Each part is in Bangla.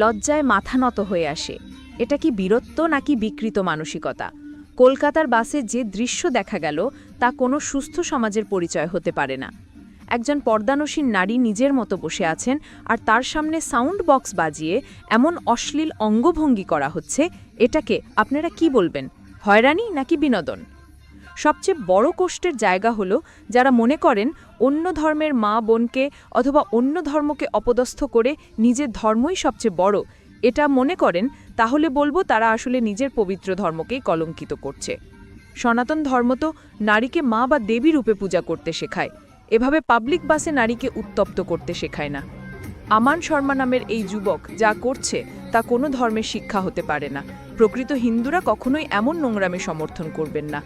লজ্জায় মাথা নত হয়ে আসে। এটা কি বীরত্ব নাকি বিকৃত মানসিকতা? কলকাতার বাসে যে দৃশ্য দেখা গেল, তা কোনো সুস্থ সমাজের পরিচয় হতে পারে না। একজন পর্দানসীন নারী নিজের মতো বসে আছেন আর তার সামনে সাউন্ড বক্স বাজিয়ে এমন অশ্লীল অঙ্গভঙ্গি করা হচ্ছে, এটাকে আপনারা কি বলবেন? হয়রানি নাকি বিনোদন? সবচেয়ে বড় কষ্টের জায়গা হলো যারা মনে করেন অন্য ধর্মের মা বোনকে অথবা অন্য ধর্মকে অপদস্থ করে নিজের ধর্মই সবচেয়ে বড়। এটা মনে করেন, তাহলে বলব তারা আসলে নিজের পবিত্র ধর্মকেই কলঙ্কিত করছে। সনাতন ধর্ম তো নারীকে মা বা দেবী রূপে পূজা করতে শেখায়। এভাবে পাবলিক বাসে নারীকে উত্তপ্ত করতে শেখায় না। আমান শর্মা নামের এই যুবক যা করছে, তা কোনো ধর্মের শিক্ষা হতে পারে না। প্রকৃত হিন্দুরা কখনোই এমন নোংরামে সমর্থন করবেন না।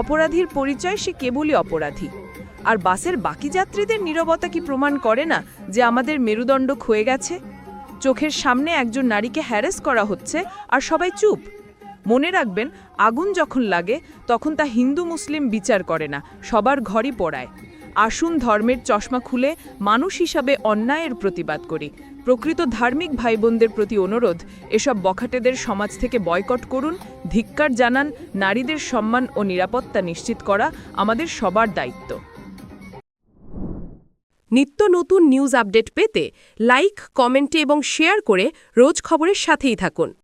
অপরাধীর পরিচয় সে কেবলই অপরাধী। আর বাসের বাকি যাত্রীদের নিরবতা কি প্রমাণ করে না যে আমাদের মেরুদণ্ড ক্ষয়ে গেছে? চোখের সামনে একজন নারীকে হ্যারেস করা হচ্ছে আর সবাই চুপ। মনে রাখবেন, আগুন যখন লাগে, তখন তা হিন্দু মুসলিম বিচার করে না, সবার ঘরই পড়ায়। আসুন ধর্মের চশমা খুলে মানুষ হিসাবে অন্যায়ের প্রতিবাদ করি। প্রকৃত ধার্মিক ভাই বোনদের প্রতি অনুরোধ, এসব বখাটেদের সমাজ থেকে বয়কট করুন, ধিক্কার জানান, নারীদের সম্মান ও নিরাপত্তা নিশ্চিত করা আমাদের সবার দায়িত্ব। নিত্য নতুন নিউজ আপডেট পেতে লাইক, কমেন্টে এবং শেয়ার করে রোজ খবরের সাথেই থাকুন।